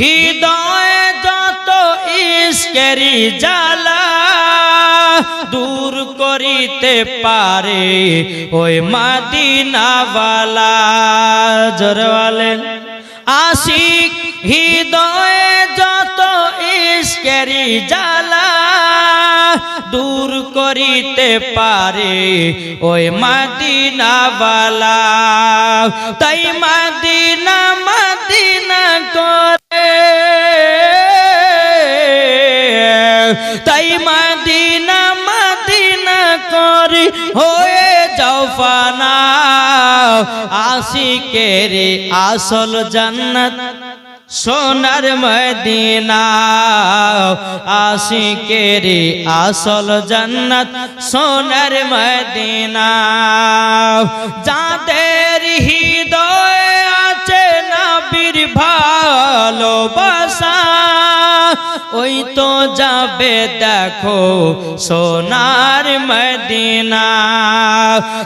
হৃদয় যত ইস্কেরি জ্বালা দূর করিতে পারে ওই মাদিনাওয়ালা। জোরওয়ালে আশিক, হৃদয়ে যত ইস্কেরি জ্বালা দূর করিতে পারে ওই মাদিনাওয়ালা। তাই মাদিনা মাদিনা করে আশিকের আসল জান্নাত সোনার মদিনা। আশিকের আসল জান্নাত সোনার মদিনা। যাদের হৃদয় আছে নবীর ভালোবাসা। ওই তো যাবে দেখো সোনার মদিনা।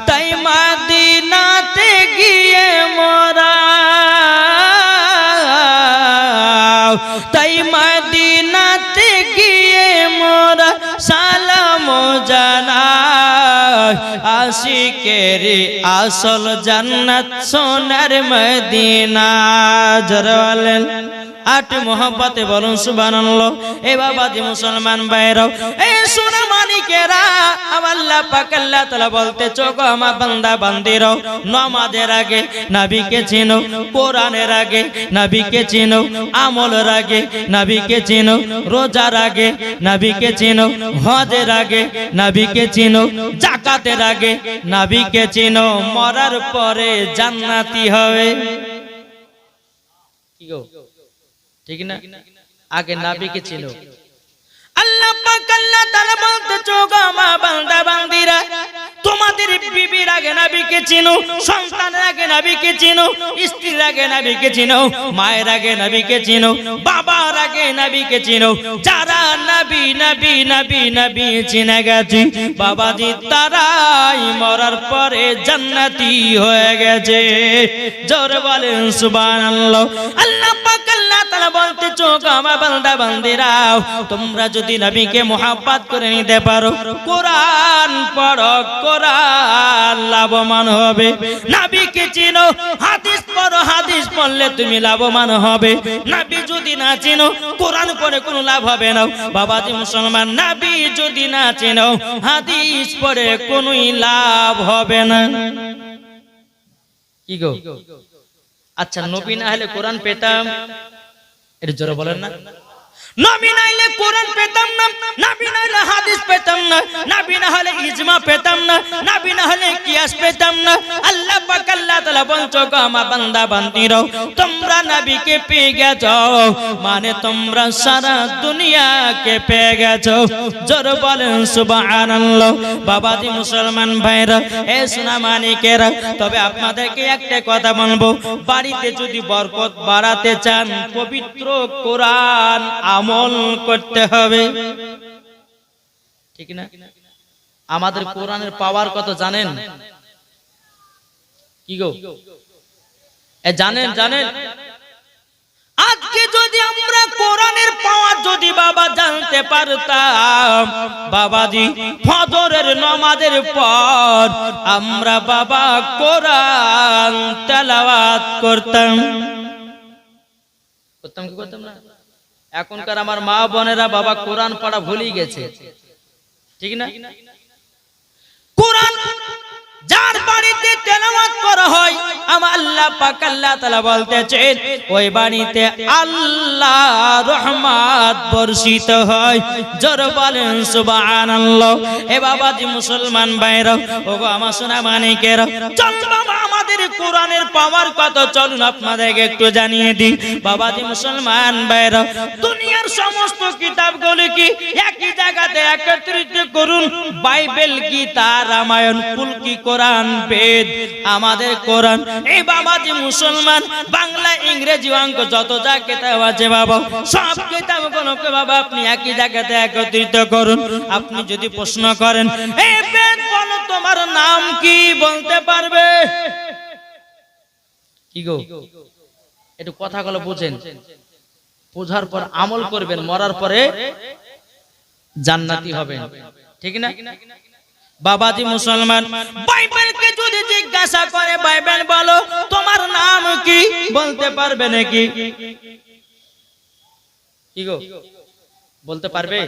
তাই মদিনাতে গিয়ে মোরা। তাই মদিনাতে গিয়ে মোরা সালাম জানা আশিকের আসল জান্নাত সোনার মদিনা। জরওয়ালেন আট মোহব্বতে বলুন সুবহানাল্লাহ। এ বাবাজি মুসলমান বাইরাও এ সোনা মানিকেরা আল্লাহ পাক আল্লাহ তাআলা বলতে চোখ আমার বান্দা বান্দিরাও, নামাজের আগে নবীকে চিনো, কোরআনের আগে নবীকে চিনো, আমলের আগে নবীকে চিনো, রোজার আগে নবীকে চিনো, হজের আগে নবীকে চিনো, জাকাতের আগে নবীকে চিনো, মরার পরে জান্নাতি হবে। কি গো? ঠিক না? আগে নাবিকে ছিল আল্লাহ পাক আল্লাহ তাআলা বলতে চোগা মা বান্দা বান্দিরা তোমাদের বিবির আগে নবীকে চিনো সন্তানের আগে নবীকে চিনো স্ত্রীর আগে নবীকে চিনো মায়ের আগে নবীকে চিনো বাবার আগে নবীকে চিনো যারা নবী নবী নবী নবী চিনে গেছে বাবাজি তারাই মরার পরে জান্নাতি হয়ে গেছে। জোর বলেন সুবহানাল্লাহ। আল্লাহ পাক আল্লাহ তাআলা বলতে চোখ আমার বান্দা বান্দিরাও তোমরা যদি নবীকে মোহাব্বত করে নিতে পারো কোরআন পড়ো কোরআন লাভবান হবে। নবীকে চিনো হাদিস পড়ো হাদিস পড়লে তুমি লাভবান হবে। নবী যদি না চিনো কোরআন পড়ে কোনো লাভ হবে না। বাবাজি মুসলমান নবী যদি না চিনো হাদিস পড়ে কোনোই লাভ হবে না। কি গো? আচ্ছা নবী না হলে কোরআন পেতাম? এটা জোরে বলেন না। নবী পেতাম না পেতাম না পেতাম না পেতাম না। বলছো তোমরা নবীকে পেয়ে গেছো মানে তোমরা সারা দুনিয়াকে পেয়ে গেছো। জোর বলেন সুবহানাল্লাহ। বাবাজি মুসলমান ভাইরা, এ সোনা মানিকেরা, তবে আপনাদেরকে একটা কথা বলব, বাড়িতে যদি বরকত বাড়াতে চান, পবিত্র কোরআন আমল করতে হবে। ঠিক না? আমাদের কোরআনের পাওয়ার কত জানেন? কি গো? জানেন জানেন? আজকে যদি আমরা কোরআনের পাওয়ার যদি বাবা জানতে পারতাম বাবাজি ফজরের নমাজের পর আমরা বাবা কোরআন তেলাওয়াত করতাম। করতাম কি করতাম না? এখনকার আমার মা বোনেরা বাবা কোরআন পড়া ভুলেই গেছে। ঠিক না? কোরআন যার বাড়িতে আল্লাহ পাক আল্লাহ তাআলা বলতেছেন, ওই বাড়িতে আল্লাহ রহমাত বর্ষিত হয়। জোর বলেন, সুবহানাল্লাহ। এ বাবাজি মুসলমান ভাইরা ওগো আমার সোনা মানিকেরা চল বাবা আমাদের কোরআনের পাওয়ার কত? চলুন আপনাদেরকে একটু জানিয়ে দিই। বাবাজি মুসলমান ভাইরা দুনিয়ার সমস্ত কিতাবগুলি কি একই জায়গাতে একত্রিত করুন? বাইবেল গীতা রামায়ণ? কুলকি কোরআন বেদ? আমাদের কোরআন এই বাবাজি মুসলমান, বাংলা, ইংরেজি অঙ্ক যত যা কিতাব আছে বাবা, সব কিতাবগুলোকে বাবা আপনি একই জায়গাতে একত্রিত করুন। আপনি যদি প্রশ্ন করেন তোমার নাম কি? বলতে পারবে। কি গো? একটু কথাগুলো বুঝেন। বোঝার পর আমল করবেন, মরার পরে জান্নাতি হবেন। ঠিক না? বাবাজি মুসলমান, বাইবেলকে যদি জিজ্ঞাসা করে, বাইবেল বলো, তোমার নাম কি? বলতে পারবে নাকি? কি গো? বলতে পারবে?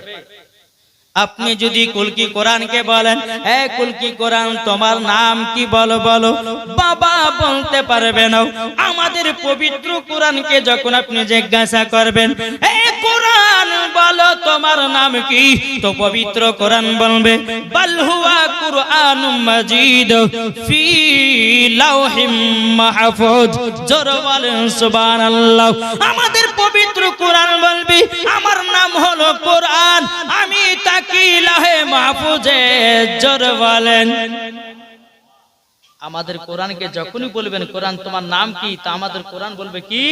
আপনি যদি কুলকি কোরআনকে বলেন এ কুলকি কোরআন তোমার নাম কি বলো বলো? বাবা বলতে পারবে না। আমাদের পবিত্র কোরআনকে যখন আপনি জিজ্ঞাসা করবেন এ কোরআন বলো তোমার নাম কি? তো পবিত্র কোরআন বলবে বাল হুয়া কুরআন মাজিদ ফি লাউহিম মাহফুজ জোর বলেন সুবহানাল্লাহ। আমাদের পবিত্র কোরআন বলবি আমার নাম হলো কোরআন আমি তাকি লাহে মাহফুজে জোর বলেন। আমাদের কোরআনকে যখনই বলবেন কোরআন তোমার নাম কি? তা আমাদের কোরআন বলবে কি?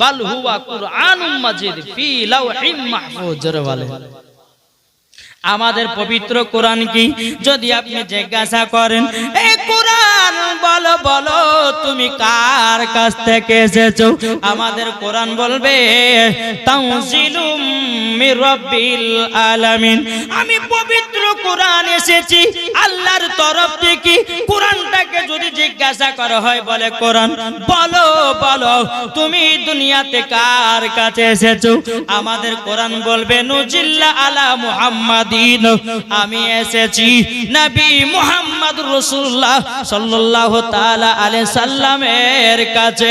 বাল হুয়া কুরআনুম মাজিদ ফি লাউহিম মাহফুজ জোরে বলেন। আমাদের পবিত্র কোরআন কি? যদি আপনি জিজ্ঞাসা করেন এই কোরআন বলো বলো, তুমি কার কাছ থেকে এসেছ? আমাদের কোরআন বলবে আমি পবিত্র কোরআন এসেছি, আল্লাহর তরফ থেকে। কোরআনটাকে যদি জিজ্ঞাসা করা হয়, বলে কোরআন, বলো বলো, তুমি দুনিয়াতে কার কাছে এসেছ? আমাদের কোরআন বলবে, নুজিল্লা আলা মুহাম্মাদিন। আমি এসেছি, নবী মুহাম্মদ রাসূলুল্লাহ সাল্লাল্লাহু তাআলা আলাইহি সাল্লামের কাছে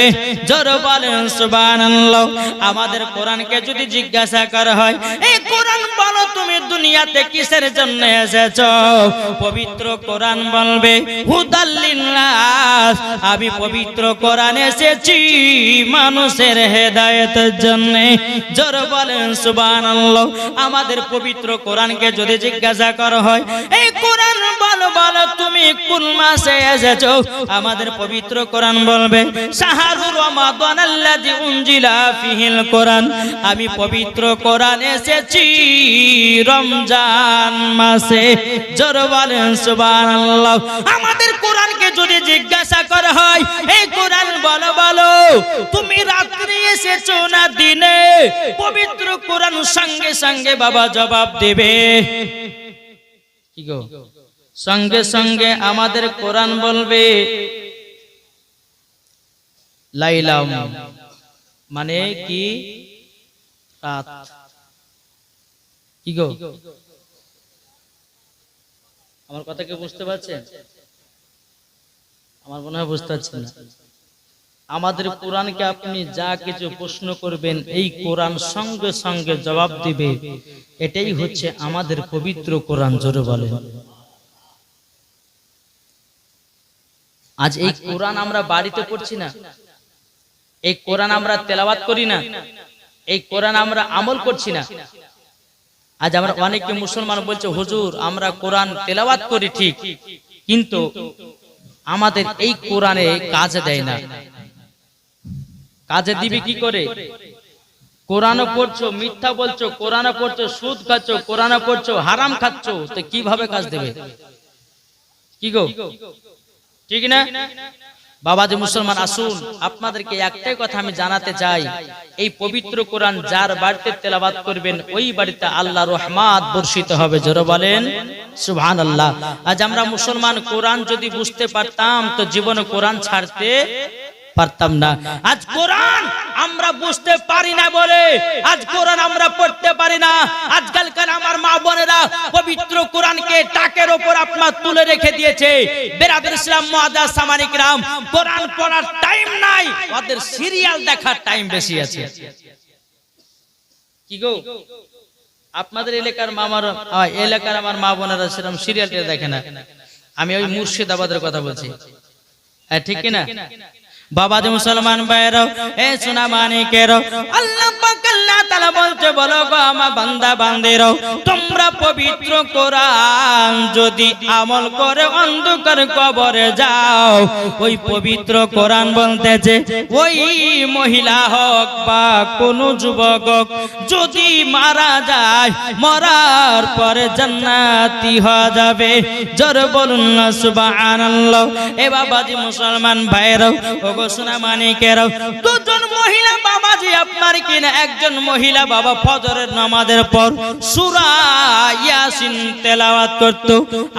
জোর বলেন, সুবহানাল্লাহ। আমাদের কোরআনকে যদি জিজ্ঞাসা করা হয় এই কোরআন বলো, তুমি দুনিয়াতে কিসের জন্য এসেছ? পবিত্র কোরআন বলবে আমি পবিত্র কোরআন এসেছি মানুষের হেদায়েতের জন্য। জোর বলেন, সুবহানাল্লাহ। আমাদের পবিত্র কোরআনকে যদি জিজ্ঞাসা করা হয় এই কোরআন বলো বলো, তুমি কোন মাসে এসেছ? আমাদের পবিত্র কোরআন বলবে কোরআন। আমি পবিত্র কোরআন এসেছি রমজান মাসে। জোর বলেন সুবহানাল্লাহ। আমাদের কোরআনকে যদি জিজ্ঞাসা করা হয়, এই কোরআন বলো বলো, তুমি রাত্রি এসেছ না দিনে? পবিত্র কোরআন সঙ্গে সঙ্গে বাবা জবাব দেবে। কি গো? সঙ্গে সঙ্গে আমাদের কোরআন বলবে। লাইলাম। মানে কি? রাত কি গো? আমার কথা কি বুঝতে পারছেন আমার মনে হয় বুঝতে পারছেন না। আমাদের কোরআনকে আপনি যা কিছু প্রশ্ন করবেন এই কোরআন সঙ্গে সঙ্গে জবাব দিবে। এটাই হচ্ছে আমাদের পবিত্র কোরআন জোরে বলেন। আজ এই কোরআন আমরা বাড়িতে পড়ছি না। এই কোরআন আমরা তেলাওয়াত করি না। এই কোরআন আমরা আমল করছি না। আজ আমরা অনেকে মুসলমান বলছে হুজুর আমরা কোরআন তেলাওয়াত করি ঠিক কিন্তু আমাদের এই কোরআনে কাজে দেয় না। কাজে দিবে কি করে? কোরআনও পড়ছো মিথ্যা বলছো কোরআনও পড়ছো সুদ খাচ্ছ কোরআনও পড়ছো হারাম খাচ্ছ তো কীভাবে কাজ দেবে? কি গো? ঠিক না বাবা যে মুসলমান, আসুন, আপনাদেরকে একটাই কথা আমি জানাতে চাই। এই পবিত্র কোরআন যার বাড়িতে তেলাবাদ করবেন, ওই বাড়িতে আল্লাহ রহমাত বর্ষিত হবে। জোরে বলেন সুহান আল্লাহ আজ আমরা মুসলমান কোরআন যদি বুঝতে পারতাম, তো জীবনে কোরআন ছাড়তে পারতাম না। আজ কোরআন আমরা বুঝতে পারি না বলে আজ কোরআন আমরা পড়তে পারি না। আজকালকার আমার মা বোনেরা পবিত্র কোরআনকে টাকের ওপর আপনার তুলে রেখে দিয়েছে। বেরাদের ইসলাম মুআদ্দাস সামানিক রাম কোরআন পড়ার টাইম নাই ওদের সিরিয়াল দেখার টাইম বেশি আছে। কি গো? আপনাদের এলাকার মামার এলাকার আমার মা বোনেরা সেরকম সিরিয়ালটা দেখে না। আমি ওই মুর্শিদাবাদের কথা বলছি। হ্যাঁ ঠিক কিনা বাবা যে মুসলমান ভাইরাও এ সোনা মানিকেরও, আল্লাহ পাক আল্লাহ তাআলা বলছে, বলো গো আমার বান্দা বান্দিরাও, তোমরা পবিত্র কোরআন যদি আমল করে অন্ধকার কবরে যাও, ওই পবিত্র কোরআন বলতেছে, ওই মহিলা হোক বা কোন যুবক হোক, যদি মারা যায়, মরার পরে জান্নাতি হওয়া যাবে। জোর বলুন না, সুবহানাল্লাহ। এ বাবাজি মুসলমান ভাইরাও ও গো সোনা মানিকেরাও, দুজন মহিলা বাবাজি আপনার কিনা, একজন মহিলা বাবা ফজরের নামাজের পর সূরা তেলাওয়াত করত,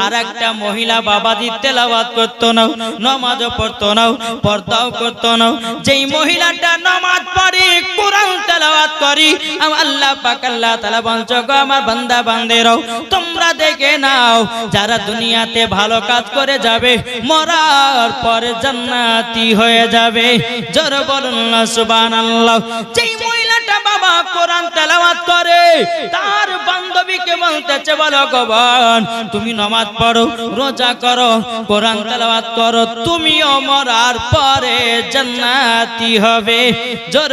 আর একটা মহিলা বাবাজি তেলাওয়াত করত না, নামাজও পড়তো না, পর্দাও করতো না। যেই মহিলাটা নামাজ পড়ে কোরআন তেলাওয়াত করি। আল্লাহ পাক আল্লাহ তাআলা বলছো, গো আমার বান্দা, বান্দেরাও, তোমরা দেখে নাও, যারা দুনিয়াতে ভালো কাজ করে যাবে, মরার পরে জান্নাতি হয়ে যাবে। জোর বলুন না, সুবহানাল্লাহ। যেই মহিলাটা বাবা কোরআন তেলাওয়াত করে, তার বান্ধবীকে বলতেছে, বলো গবান তুমি নামাজ পড়ো, রোজা করো, কোরআন তেলাওয়াত করো, তুমিও মরার পরে জান্নাতি হবে। জোর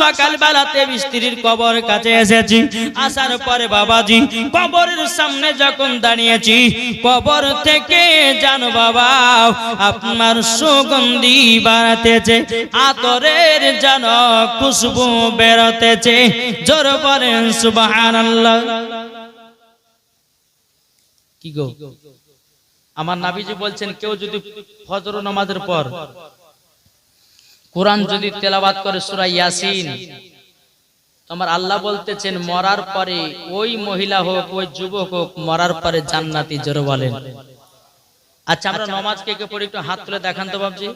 সকাল বেলাতে স্ত্রীর কবর কাছে এসেছি। আসার পরে বাবাজি, কবরের সামনে যখন দাঁড়িয়েছি, কবর থেকে জানো বাবা, আপনার সুগন্ধি বাড়াতেছে, আতরের যেন খুশবু বেরোতেছে। জোর বলেন, সুবহানাল্লাহ। কি গো? আমার নাবিজি বলছেন, কেউ যদি ফজর নামাজের পর কোরআন যদি তেলাবাত করে সূরা ইয়াসিন তোমার আল্লাহ বলতেছেন মরার পরে ওই মহিলা হোক ওই যুবক হোক মরার পরে জান্নাতি জোর বলেন। আচ্ছা আমরা নমাজ কে কে পড়ি একটু হাত তুলে দেখান তো বাবজি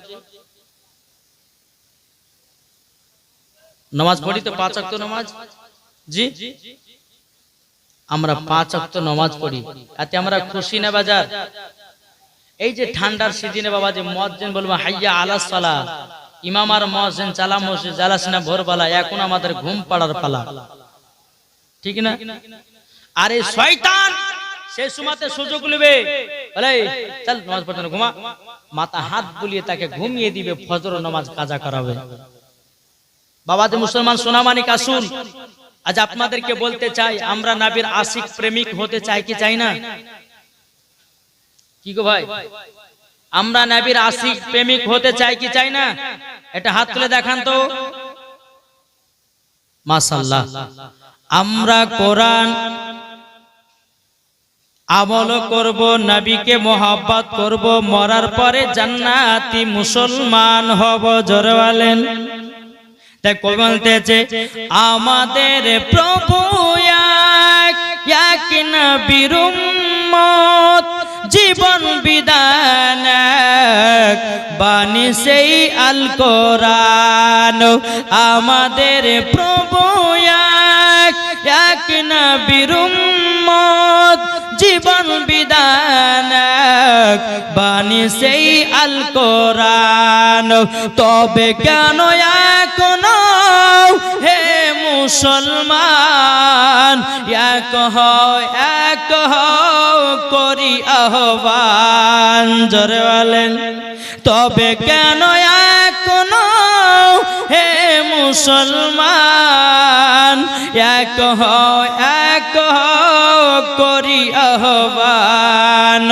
নমাজ পড়ি তো পাঁচ অক্ত নমাজ? জি? আমরা পাঁচ অক্ত নমাজ পড়ি। এতে আমরা খুশি না বাজার? এই যে ঠান্ডার সিজনে বাবা যে মজ্জেন বলব হাইয়া আলাস সালা ইমাম আর মজ্জেন চালা মসজিদ জ্বালাস না ভোরবেলা, এখন আমাদের ঘুম পাড়ার পালা। ঠিক না? আরে শয়তান সেই সময়তে সুযোগ নেবে। বলে চল, নামাজ পড়তে ঘুমা। মাথা হাত বুলিয়ে তাকে ঘুমিয়ে দিবে, ফজর নামাজ কাজা করাবে। বাবাতে মুসলমান সোনামানিক আসুন আজ আপনাদেরকে বলতে চাই, আমরা নাবির আশিক প্রেমিক হতে চাই কি চাই না? কি গো ভাই? আমরা নাবির আশিক প্রেমিক হতে চাই কি চাই না? এটা হাত তুলে দেখান তো। মাশাল্লাহ আমরা কোরআন আমল করব, নবীকে মোহাব্বত করব, মরার পরে জান্নাতি মুসলমান হব, জোরে বলেন। তাই কবি বলতেছে, আমাদের প্রভু এক এক উম্মত। জীবন বিধান, বাণী সেই আল কোরআন আমাদের প্রভু এক না উম্মত। জীবন বিধান, বাণী সেই আল কোরআন তবে কেন এখনও হে মুসলমান, এক হও এক করি আহ্বান। জোরে বলেন, তবে কেন এখনও হে মুসলমান, এক হও এক করি আহ্বান।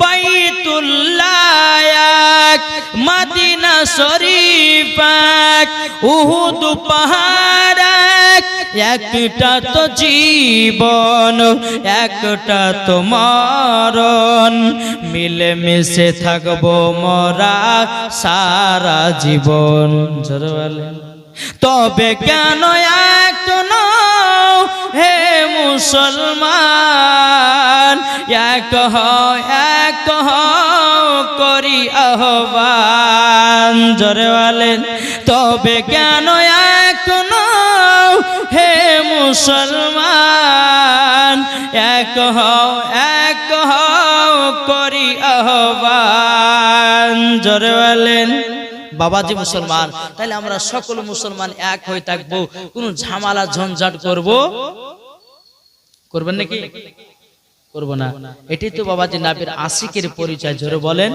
বাইতুল্লাহ মদিনা শরীফ উহুদ পাহাড় একটা তো জীবন, একটা তো মরণ। মিলে মিশে থাকব মরা সারা জীবন। তবে কেন হে মুসলমান? এক এক করি আহ্বান। জোরে তবে কেন মুসলমান, এক হও এক হও করি আহ্বান। জোরে বলেন, বাবাজি মুসলমান তাহলে আমরা সকল মুসলমান এক হয়ে থাকব, কোন ঝামেলা ঝঞ্ঝাট করব? করবেন নাকি? করব না। এটি তো বাবাজি নাবির আশিকের পরিচয় জোরে বলেন।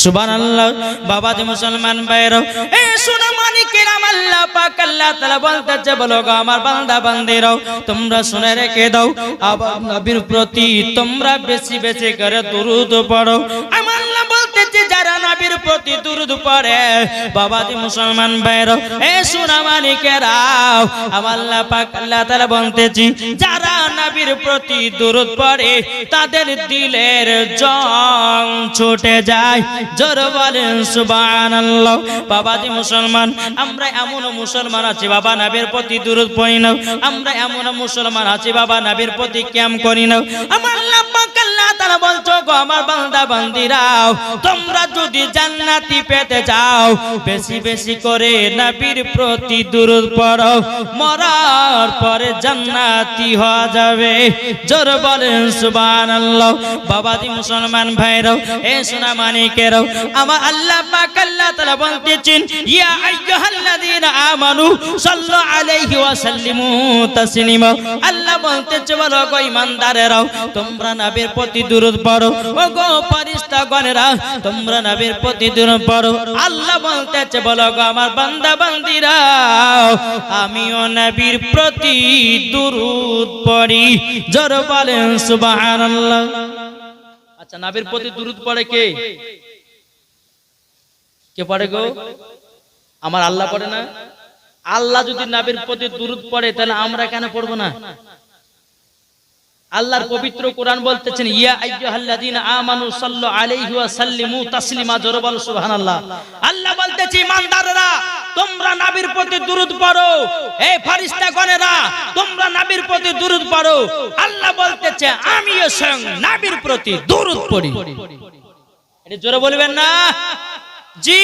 সুবান আল্লাহ বাবাজি মুসলমান বাইর এ সোনা মানিকের আল্লাহ পাক আল্লাহ তাআলা বলতেছে বলো গো আমার বান্দা বান্দিরাও তোমরা শুনে রেখে দাও আবার নবীর প্রতি তোমরা বেশি বেশি করে দুরূদ পড়ো। আমার আল্লাহ বলতেছে যারা প্রতি মুসলমান এ বলতেছি, যারা প্রতি তাদের দিলের জং ছুটে যায়। জোর বলেন, সুবহানাল্লাহ। মুসলমান, আমরা এমন মুসলমান আছি, বাবা, নবীর প্রতি দুরূদ পড়ি না আমরা এমন মুসলমান আছি, বাবা, নবীর প্রতি ক্যাম করি না আমার পাক আল্লাহ তাআলা বলছো, গো আমার বান্দা, বান্দিরাও, তোমরা যদি জান্নাতি পেতে যাও বেশি বেশি করে নবীর প্রতি দুরূদ পড়ো, মরার পরে জান্নাতি হওয়া যাবে। জোর বলেন, সুবহানাল্লাহ। বাবাজি মুসলমান ভাইরাও, এ সোনা মানিকেরাও, আমার আল্লাহ পাক আল্লাহ তাআলা বলতেছেন, ইয়া আইয়ুহাল্লাযীনা আমানু সাল্লু আলাইহি ওয়া সাল্লিমু তাসলিমা। আল্লাহ বলতেছে, বলো গো ঈমানদারেরাও তোমরা নবীর প্রতি দুরূদ পড়ো। ও গো ফেরেশতাগণেরা, তোমরা নবীর প্রতি দুরূদ পড়ো। আল্লাহ বলতেছে, বলো গো আমার বান্দা বান্দিরাও আমিও নবীর প্রতি পড়ি। জোর বলেন, সুবহানাল্লাহ। আচ্ছা নবীর প্রতি দুরূদ পড়ে কে? কে পড়ে গো? আমার আল্লাহ পড়ে না? আল্লাহ যদি নবীর প্রতি দুরূদ পড়ে, তাহলে আমরা কেন পড়ব না? আল্লাহর পবিত্র কোরআন বলতেছেন, ইয়া আইয়ুহাল্লাযীনা আমানু সাল্লু আলাইহি ওয়া সাল্লিমু তাসলিমা জোরে বল, সুবহানাল্লাহ। আল্লাহ বলতেছে, ইমানদাররা, তোমরা নবীর প্রতি দুরূদ পড়ো। এই ফেরেশতাগণেরা, তোমরা নবীর প্রতি দুরূদ পড়ো। আল্লাহ বলতেছে, আমিও স্বয়ং নবীর প্রতি দুরূদ পড়ি। এটা জোরে বলবেন না? জি,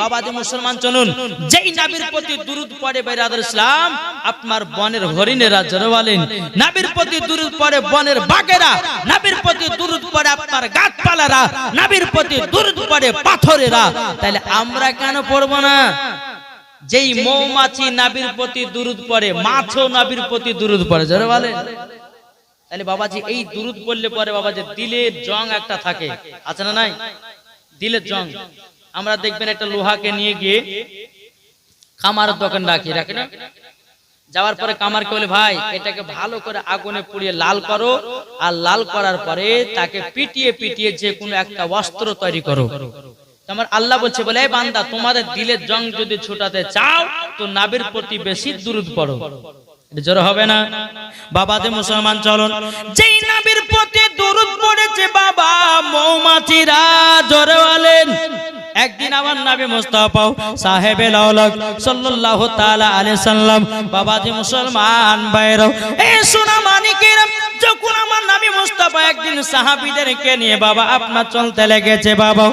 বাবাজি মুসলমান, চলুন। যেই নাবির প্রতি দুরুদ পড়ে বেরাদুল ইসলাম, আপনার বনের হরিণেরা জোরে বলেন নাবির প্রতি দুরুদ পড়ে বনের বাঘেরা, নাবির প্রতি দুরুদ পড়ে আপনার গাছপালারা, নাবির প্রতি দুরুদ পড়ে পাথরেরা। তাহলে আমরা কেন পড়ব না? যেই মৌমাছি নাবির প্রতি দুরুদ পড়ে, মাছও নাবির প্রতি দুরুদ পড়ে জোরে বলেন তাহলে বাবাজি এই দুরুদ পড়লে পরে বাবাজি দিলের জং একটা থাকে। আছে না নাই? দিলের জং। আমরা দেখবেন একটা লোহাকে নিয়ে গিয়ে কামার দোকান রাখি রাখি না? যাওয়ার পরে কামারকে বলে, ভাই, এটাকে ভালো করে আগুনে পুড়িয়ে লাল করো আর লাল করার পরে তাকে পিটিয়ে পিটিয়ে যে কোনো একটা অস্ত্র তৈরি করো। আমার আল্লাহ বলছে, বলে বান্দা, তোমাদের দিলের জং যদি ছুটাতে চাও, তো নাবির প্রতি বেশি দুরুদ পড়ো। জোর হবে না। বাবাদের মুসলমান, চলন। যেই নাবির প্রতি দরুদ পড়েছে বাবা, মৌমাছিরা জোরে বলেন। একদিন আমার নাবি মুস্তাফা সাহেবে সাল্লাল্লাহু তাআলা আলাইহি সাল্লাম বাবাজি মুসলমান ভাইরা এ সোনা মানিকের বাবা, আপনার বাবা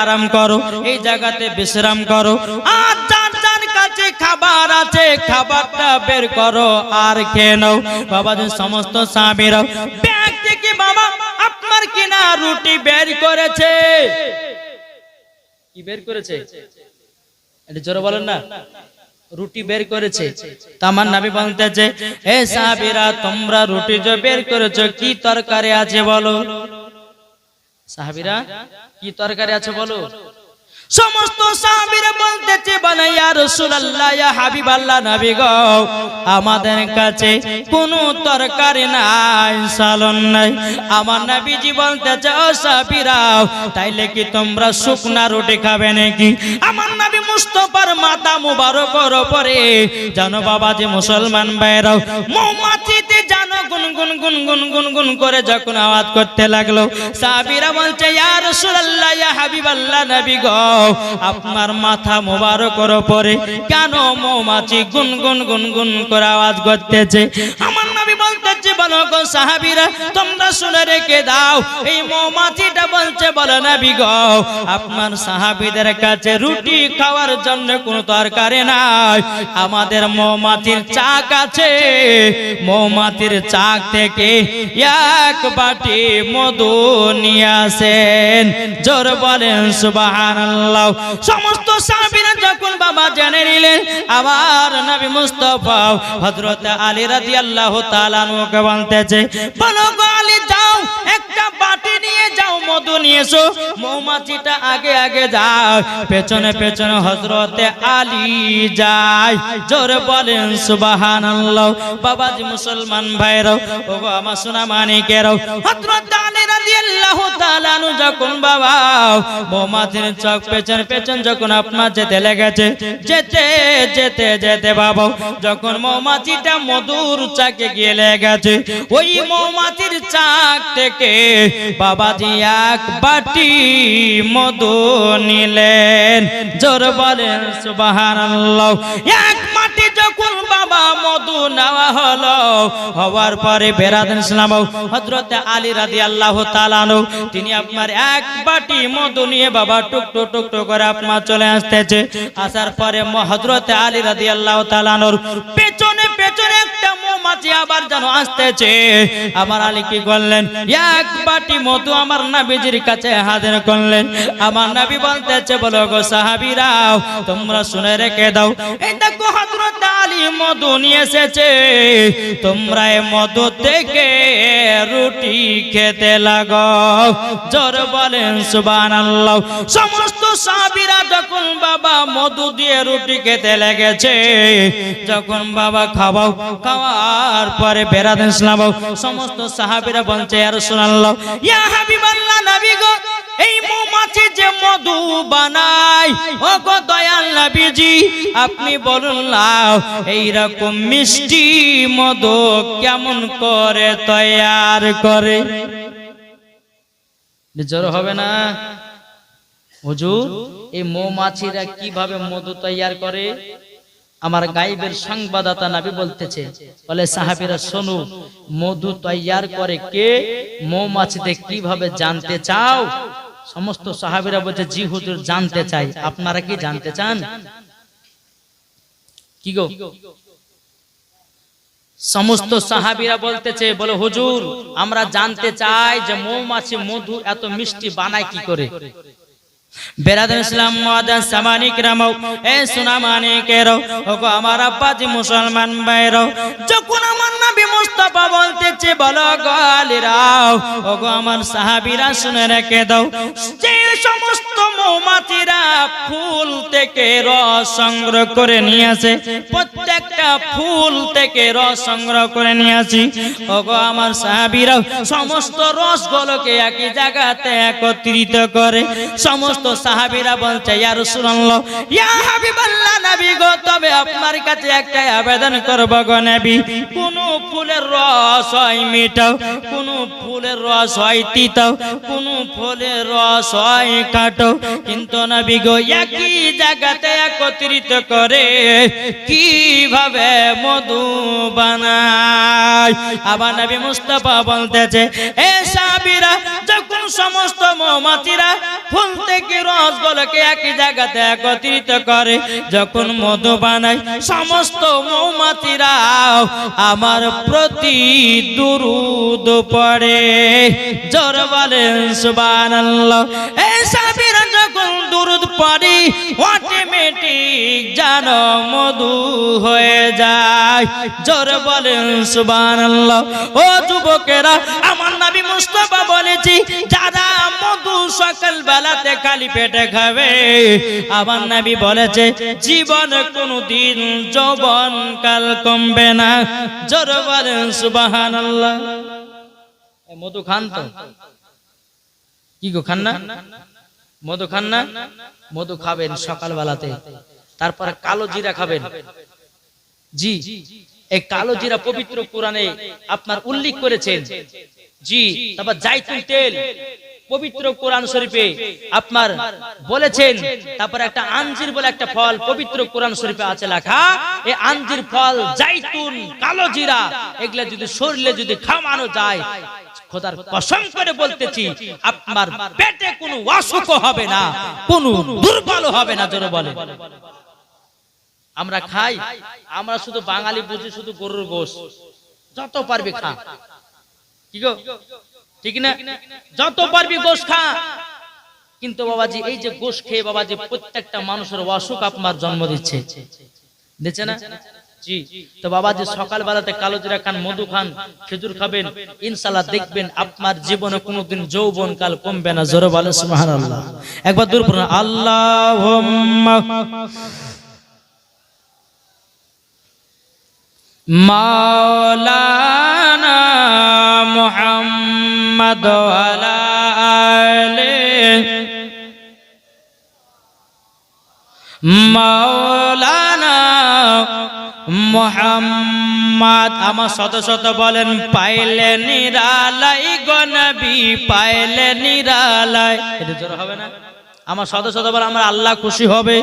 আরাম করো এই জায়গাতে বিশ্রাম করো। কাছে খাবার আছে, খাবারটা বের করো, আর খেয়ে নাও। বাবাজি সমস্ত সাহাবীরা, ব্যাগ থেকে, বাবা, আপনার কিনা রুটি বের করেছে। কি বের করেছে? এটা জোরে বলেন না। রুটি বের করেছে। তামার নাবি বলতেছে হে সাহাবীরা, তোমরা রুটি যে বের করেছ, কি তরকারি আছে বলো? সাহাবীরা, কি তরকারি আছে বলো? সমস্ত সাহাবীরা বলতেছে বলে ইয়া রাসূলুল্লাহ, ইয়া হাবিবাল্লাহ নবী গো, আমাদের কাছে কোনো তরকারি নাই, সালন নাই। আমার নবীজি বলতেছে, ও সাহাবীরাও, তাইলে কি তোমরা শুকনা রুটি খাবে নাকি? আমার নবী মুস্তাফার মাথা মুবারকর উপরে, জানো বাবা যে মুসলমান ভাইরাও, মৌমাছিতে জানো গুনগুন গুনগুন গুনগুন করে যখন আওয়াজ করতে লাগল, সাহাবীরা বলছে, ইয়া রাসূলুল্লাহ, ইয়া হাবিবাল্লাহ নবী গো আপনার মাথা মোবারকর পরে কেন মৌমাছি গুনগুন গুনগুন করে আওয়াজ করতেছে? আমার নবী বলতেছে বলো সাহাবীরা, তোমরা শুনে রেখে দাও। এই মৌমাছিটা বলছে, বলো নবী গো, আপনার সাহাবীদের কাছে রুটি খাওয়ার জন্য কোনো তরকারি নাই। আমাদের মৌমাছির চাক আছে। মৌমাছির চাক থেকে এক বাটি মধু নিয়ে আসেন। জোর বলেন, সুবহানাল্লাহ। সমস্ত সাহাবীরা যখন বাবা জেনে নিলেন, আবার নবী মুস্তাফা হযরত আলী রাদিয়াল্লাহু তাআলা নুকে বলতেছে বলো গো আলী যাও একটা বাটি নিয়ে মধু নিয়ে এসো মৌমাছিটা আগে আগে যায়। পেছনে পেছনে হযরতে আলী যায়। জোরে বলেন, সুবহানাল্লাহ। বাবাজি মুসলমান ভাইরাও ওগো আমার সোনা মানিকেরাও হযরত আলী রাদিয়াল্লাহু তাআলা যখন বাবা, মৌমাছির চোখ পেছন পেছন যখন যেতে লেগেছে, যেতে যেতে যেতে বাবা, যখন মৌমাছিটা মধুর চাকে গিয়ে লেগেছে, ওই মৌমাছির চাক থেকে বাবাজি এক বাটি মধু নিলেন। জোর বলেন সুবহানাল্লাহ। এক মাটি যখন বাবা মধু নেওয়া হলো, হওয়ার পরে বেরাদেন ইসলাম হযরত আলী রাদিয়াল্লাহু তাআলা আনহু, তিনি আপনার এক বাটি মধু নিয়ে বাবা টুক টুক টুক টুক করে আপনার চলে আসতেছে। আসার পরে হযরত আলী রাদিয়াল্লাহু তাআলা আনহুর পেছনে পেছনে একটা মৌমাছি আবার যেন আসতেছে। আমার আলী কি করলেন? এক বাটি মধু আমার নবীজির কাছে হাজির করলেন। আমার নাবি বলতেছে, বলো গো সাহাবীরাও তোমরা শুনে রেখে দাও। দেখো আলী মধু নিয়ে এসেছে। তোমরা এই মধু থেকে রুটি খেতে লাগাও জোর বলেন, সুবহানাল্লাহ। সমস্ত সাহাবীরা যখন বাবা মধু দিয়ে রুটি খেতে লেগেছে, যখন বাবা পরে সমস্ত সাহাবীরা আর এই মৌমাছি যে মধু বানায় আপনি বলুন এইরকম মিষ্টি মধু কেমন করে তৈয়ার করে? জ্বর হবে না। হুজুর, এই মৌমাছিরা কীভাবে মধু তৈয়ার করে? আমার গাইবের সংবাদদাতা নাবি বলতেছে, বলে, সাহাবীরা, শোনো, মধু তৈয়ার করে কে? মৌমাছিতে কীভাবে জানতে চাও? সমস্ত সাহাবিরা বলছে, জি হুজুর, জানতে চাই। আপনারা কি জানতে চান? কি গো? সমস্ত সাহাবীরা বলতেছে, বলে, হুজুর, আমরা জানতে চাই যে মৌমাছি, মধু এত মিষ্টি বানায় কি করে? বেরাদুল ইসলাম মাদান এ ওগো আমার মুসলমান ভাইরাও যখন আমার নবী মুস্তাফা বলতেছে ওগো আমার সাহাবীরা শুনে রেখে দাও। যে সমস্ত মৌমাছিরা ফুল থেকে রস সংগ্রহ করে নিয়ে আসে, প্রত্যেকটা ফুল থেকে রস সংগ্রহ করে নিয়ে আসি। ওগো আমার সাহাবীরাও সমস্ত রসগুলোকে একই জায়গাতে একত্রিত করে, সমস্ত সাহাবীরা বলছে, ইয়া রাসূলুল্লাহ, ইয়া হাবিবাল্লাহ নবী গো, তবে আপনার কাছে একটা আবেদন করব গো নবী। কোন ফুলের রস হয় মিঠাও কোন ফুলের রস হয় তিতাও কোন ফুলের রস হয় কাটো। কিন্তু নবী গো, একই জায়গাতে একত্রিত করে কীভাবে মধু বানায়? আবার নবী মুস্তাফা বলতেছে, এ সাহাবীরা, যখন সমস্ত মৌমাছিরা ফুল থেকে যখন মধু সমস্ত মৌমাছিরা আমার প্রতি দুরুদ পড়ে। জোর বলেন যখন দুরুদ অটোমেটিক জানো মধু হয়ে যায়। জোর বলেন, সুবহানাল্লাহ। ও যুবকেরা, আমার নবী মুস্তাফা বলেছি, যারা সকাল বেলাতে খালি পেটে খাবে। আমার নবী বলেছে, জীবন কোনদিন যৌবন কাল কমবে না। জোর বলেন সুবহানাল্লাহ। মধু খান তো। কি গো, খান না? মধু খান না? মধু খাবেন সকাল বেলাতে। তারপরে কালো জিরা খাবেন। জি, এই কালো জিরা পবিত্র কোরআনে আপনার উল্লেখ করেছেন। জি, তারপর জাইতুন তেল। পবিত্র কোরআন শরীফে আপনার বলেছেন, তারপর একটা আঞ্জির বলে একটা ফল পবিত্র কোরআন শরীফে আছে লেখা, এই আঞ্জির ফল জাইতুন, কালো জিরা, এগুলা যদি শরীরে যদি খাওয়ানো যায়, খোদার কসম করে বলতেছি, আপনার পেটে কোনো অসুখ হবে না, কোনো দুর্বল হবে না, জোরে বলে আমরা খাই, আমরা শুধু বাঙালি বুঝি শুধু গরুর গোশ, যত পারবে খা। কি গো? ঠিক না? যত পারবি গোশ খা। কিন্তু বাবাজি, এই যে গোশ খেয়ে বাবাজি প্রত্যেকটা মানুষের অসুখ আপনার জন্ম দিচ্ছে। দিচ্ছে না? আপনার জীবনে কোনোদিন যৌবন কাল কমবে না। জোরে বলে সুবহানাল্লাহ। একবার দূর পড়ুন। আল্লাহুম্মা মাওলানা মুহাম্মদ وعلى মাওলানা মোহাম্মদ। আমার শত শত বলেন, পাইলে নিরালাই গনবি পাইলে নিরালাই। এটা জোর হবে না? আমার সদ বলে আমার আল্লাহ খুশি হবে।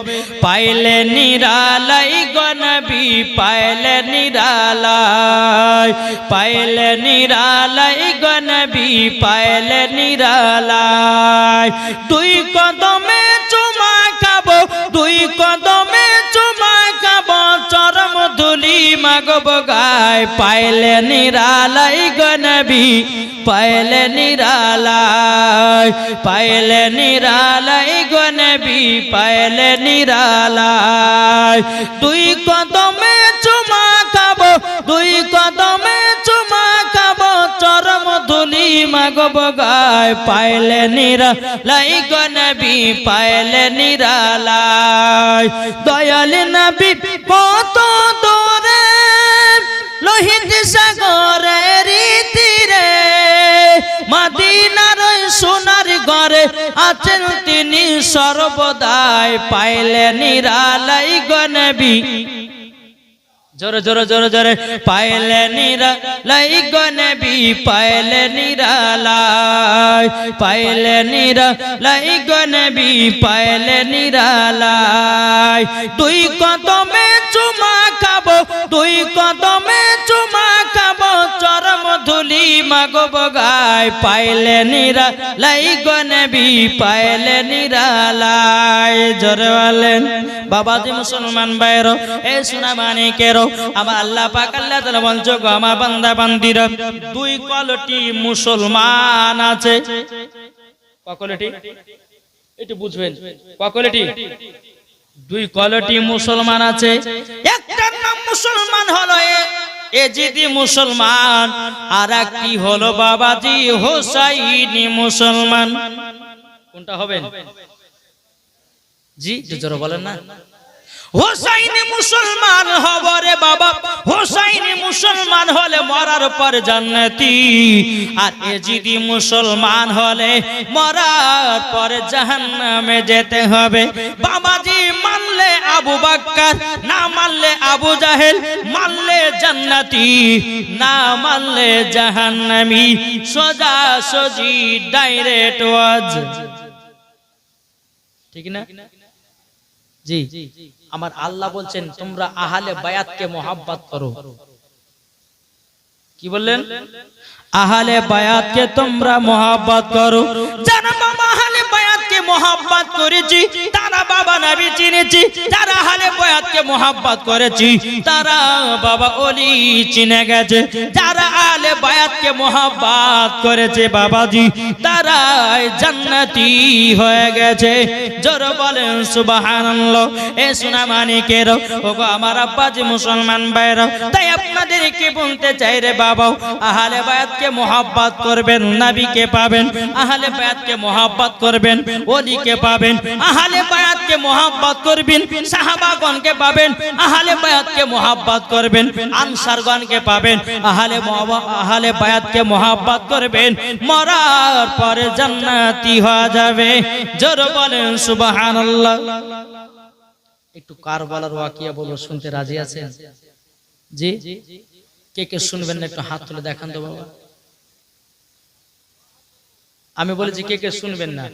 পাইলে নিরালাই গনবি পাইলে নিরালাই। পাইলে নিরালাই গনবি পাইলে নিরালাই। দুই কদমে চুমা খাব, দুই কদমে মাগব গায় পাইলে নিরালাই গনবি পাইলে নিরালাই পাইলে নিরালাই গনবি পাইলে নিরালাই। দুই কদমে চুমা খাব, দুই কদমে চুমা খাব, চরম ধুলি মাগব গায় পাইলে নিরালাই গনবি পাইলে নিরালাই। দয়াল নবী, কত দূরে লোহিত সাগরের তীরে মাদিনার সোনার ঘরে আছেন তিনি সর্বদাই পাইলেন নিরালাই গনবি জোরে জোরে জোরে জোরে। পাইলে নিরা লাই গনবি পাইলে নিরালাই পাইলে নিরা লাই গনবি পাইলে নিরালাই দুই কদমে চুমা খাব, দুই কদমে চুমা খাব চরম ধুলি মাগব পাইলে নিরা লাই গনবি পাইলে নিরালাই জোরে বলেন, বাবাজি মুসলমান বাইর এ সোনা আমার আল্লাহ পাক আল্লাহ তাআলা আমার বান্দা বান্দিরা, দুই কলটি মুসলমান আছে। বুঝবেন দুই কলটি মুসলমান আছে। একটার নাম মুসলমান হলো এ মুসলমান আর একটি হলো বাবাজি হোসাইনি মুসলমান? কোনটা হবেন জি জোরে বলেন না। হোসাইনি মুসলমান হব রে বাবা। হোসাইনি মুসলমান হলে মরার পর জান্নাতি। আর এজিদি মুসলমান হলে মরার পর জাহান্নামে যেতে হবে। বাবাজি মানলে আবু বাক্কার, না মানলে আবু জাহেল, মানলে জান্নাতি, না মানলে জাহান্নামি। সোজা সোজি, ডাইরেক্ট ওয়াজ। ঠিক না? জি। আমার আল্লাহ বলছেন তোমরা আহালে বায়াতকে মোহাব্বত করো। কি বললেন? আহালে বায়াতকে তোমরা মোহাব্বত করো। যারা আহালে মোহাব্বত করেছি, তারা বাবা নবী চিনেছি, যারা আহালে বায়াতকে মোহাব্বত করেছি, তারা বাবা ওলি চিনে গেছে, যারা আহলে বায়াতকে মোহাব্বত করেছে বাবাজি তারা জান্নাতি হয়ে গেছে। জোর বলেন, সুবহানাল্লাহ, এ সোনা মানিকের ওগো আমার আব্বাজি মুসলমান ভাইরা তাই আপনাদের কি বলতে চাই রে বাবা, আহলে বায়াতকে মোহাব্বত করবেন, নবীকে পাবেন, আহলে বায়াতকে মোহাব্বত করবেন ওলিকে পাবেন, আহলে বায়াতকে মোহাব্বত করবেন, সাহাবাগণকে পাবেন, আহলে বায়াতকে মোহাব্বত করবেন, আনসারগণকে পাবেন, আহলে আহলে বায়াতকে মোহাব্বত করবেন, মরার পরে জান্নাতি হয়ে যাবে। জোর বলেন, সুবহানাল্লাহ। একটু কার বলার ওয়াকিয়া বলো, শুনতে রাজি আছেন? জি? কে কে শুনবেন না, একটু হাত তুলে দেখান তো বাবা। আমি বলেছি কে কে শুনবেন না।